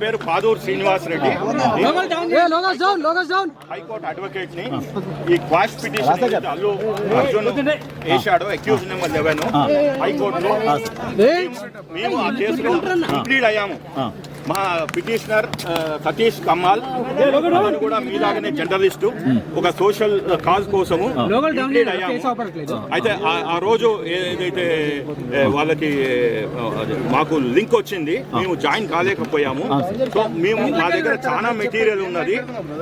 పేరు పాదూరు శ్రీనివాస్ రెడ్డి ఏ Logos down Logos down high court advocate ని ఈ క్వాష్ పిటిషన్ ఏదైతే Allu Arjun వేశాడో accused number eleven హైకోర్టులో మేము ఆ కేసులో కంప్లీట్ అయ్యాము. మా పిటిషనర్ సతీష్ కమ్మాల్ అతను కూడా మీలాగనే జర్నలిస్టు ఒక సోషల్ కాజ్ కోసము అయ్యాము. అయితే ఆ- రోజు ఏదైతే వాళ్ళకి మాకు లింక్ వచ్చింది మేము జాయిన్ కాలేకపోయాము. సో మేము మా దగ్గర చాలా మెటీరియల్ ఉన్నది.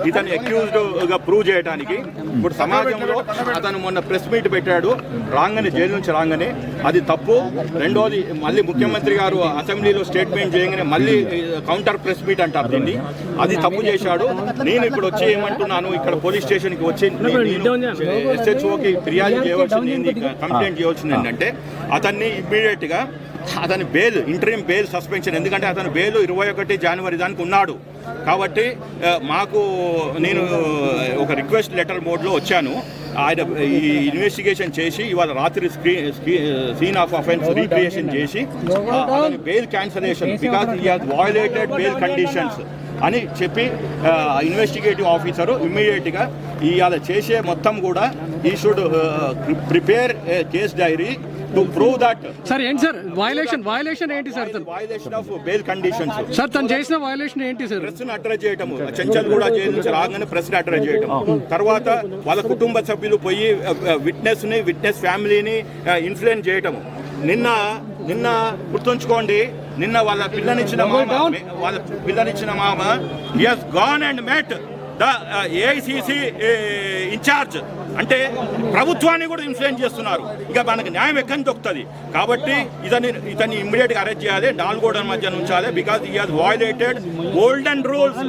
ఇతను అక్యూజ్డ్గా ప్రూవ్ చేయడానికి ఇప్పుడు సమాజంలో అతను మొన్న ప్రెస్ మీట్ పెట్టాడు. రాగానే జైలు నుంచి రాగానే. అది తప్పు. రెండోది మళ్ళీ ముఖ్యమంత్రి గారు అసెంబ్లీలో స్టేట్మెంట్ చేయగానే మళ్ళీ కౌంటర్ ప్రెస్ మీట్ అంటారు దీన్ని. అది తప్పు చేశాడు. నేను ఇప్పుడు వచ్చి ఏమంటున్నాను ఇక్కడ పోలీస్ స్టేషన్కి వచ్చి ఎస్హెచ్ఓకి ఫిర్యాదు చేయవలసింది ఏంది, కంప్లైంట్ చేయవలసింది ఏంటంటే అతన్ని ఇమ్మీడియట్గా అతని బెయిల్ ఇంటరీం బెయిల్ సస్పెన్షన్ ఎందుకంటే అతను బెయిల్ ఇరవై ఒకటి జనవరి దానికి ఉన్నాడు. కాబట్టి మాకు నేను ఒక రిక్వెస్ట్ లెటర్ మోడ్లో వచ్చాను. ఆయన ఈ ఇన్వెస్టిగేషన్ చేసి ఇవాళ రాత్రి screen scene of offence recreation చేసి bail cancellation because he has violated bail conditions అని చెప్పి ఇన్వెస్టిగేటివ్ ఆఫీసరు ఇమ్మీడియట్గా ఇవాళ చేసే మొత్తం కూడా he should prepare case diary to prove that sir ఏంటి సార్ వయలేషన్ వయలేషన్ ఏంటి సార్ తను? Violation of bail conditions sir తను చేసిన వయలేషన్ ఏంటి సార్ ప్రెస్ని అడ్రస్ చేయటము. చెంచల్ కూడా జైలు నుంచి రాగానే ప్రెస్ని అడ్రస్ చేయటం తర్వాత వాళ్ళ కుటుంబ సభ్యులు పోయి విట్నెస్ని విట్నెస్ ఫ్యామిలీని ఇన్ఫ్లుయెన్స్ చేయటము. నిన్న నిన్న గుర్తుంచుకోండి. నిన్న వాళ్ళ పిల్లనిచ్చిన మామ వాళ్ళ పిల్లనిచ్చిన మామ he's gone and met the AICC incharge. అంటే ప్రభుత్వాన్ని కూడా ఇన్ఫ్లుయెన్స్ చేస్తున్నారు. ఇక మనకి న్యాయం ఎక్కడి దొక్కుతుంది కాబట్టి ఇతని ఇతన్ని ఇమ్మీడియట్గా అరెస్ట్ చేయాలి నాలుగోడల మధ్య ఉంచాలి because he has violated golden rules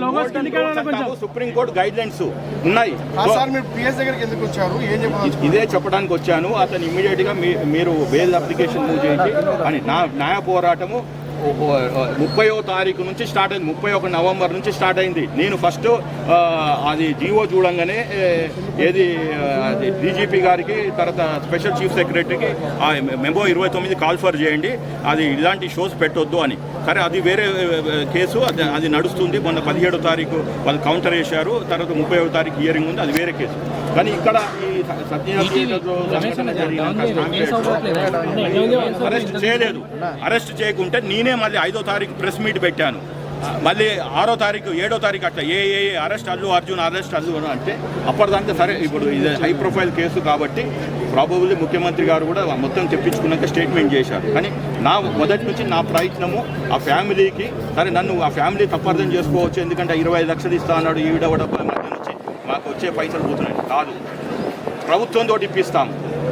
supreme court guidelines ఉన్నాయి. ఆ సార్ మీరు పిఎస్ దగ్గరికి ఎందుకు వచ్చారు? ఏం చెప్పాలి ఇదే చెప్పడానికి వచ్చాను. అతను ఇమీడియట్గా మీ- మీరు బెయిల్ అప్లికేషన్ మూవ్ చేయండి అని నా న్యాయ పోరాటము ముప్పయో తారీఖు నుంచి స్టార్ట్ అయింది. ముప్పై ఒక నవంబర్ నుంచి స్టార్ట్ అయింది. నేను ఫస్ట్ అది జీవో చూడంగానే ఏది అది డీజీపీ గారికి తర్వాత స్పెషల్ చీఫ్ సెక్రటరీకి ఆ మెమో ఇరవై తొమ్మిది కాల్ఫర్ చేయండి. అది ఇలాంటి షోస్ పెట్టొద్దు అని. సరే అది వేరే కేసు అది అది నడుస్తుంది. మొన్న పదిహేడో తారీఖు వాళ్ళు కౌంటర్ వేశారు. తర్వాత ముప్పై తారీఖు హియరింగ్ ఉంది. అది వేరే కేసు. కానీ ఇక్కడ ఈ సత్యనారాయణ అరెస్ట్ చేయలేదు. అరెస్ట్ చేయకుంటే నేనే మళ్ళీ ఐదో తారీఖు ప్రెస్ మీట్ పెట్టాను. మళ్ళీ ఆరో తారీఖు ఏడో తారీఖు అట్లా ఏ ఏ అరెస్ట్ అల్లు అర్జున్ అరెస్ట్ అల్లు అని అంటే అప్పటిదాకా సరే ఇప్పుడు ఇది హై ప్రొఫైల్ కేసు కాబట్టి ప్రాబబుల్లీ ముఖ్యమంత్రి గారు కూడా మొత్తం తెప్పించుకున్నాక స్టేట్మెంట్ చేశారు. కానీ నా మొదటి నుంచి నా ప్రయత్నము ఆ ఫ్యామిలీకి సరే నన్ను ఆ ఫ్యామిలీ తప్పర్థం చేసుకోవచ్చు ఎందుకంటే ఇరవై ఐదు లక్షలు ఇస్తా అన్నాడు ఈవిడ డబ్బుల మధ్య నుంచి మాకు వచ్చే పైసలు పోతున్నాయి. కాదు. ప్రభుత్వంతో ఇప్పిస్తాం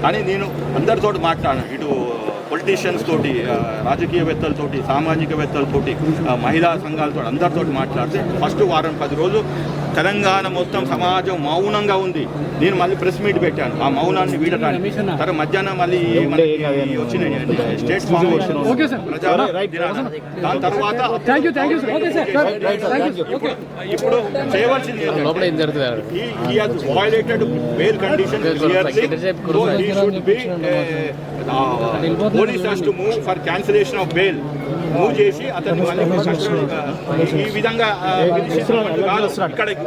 అని నేను అందరితో మాట్లాడాను. ఇటు పొలిటీషియన్స్ తోటి రాజకీయవేత్తలతోటి సామాజికవేత్తలతోటి మహిళా సంఘాలతో అందరితో మాట్లాడితే ఫస్ట్ వారం పది రోజులు తెలంగాణ మొత్తం సమాజం మౌనంగా ఉంది. నేను మళ్ళీ ప్రెస్ మీట్ పెట్టాను. ఆ మౌనాన్ని వీడటానికి. సరే మధ్యాహ్నం మళ్ళీ వచ్చిన స్టేట్. దాని తర్వాత ఇప్పుడు చేయవలసింది he, he has violated bail. conditions uh, uh. Move చేసి అతన్ని uh, ఈ విధంగా uh. ఇక్కడ చేసి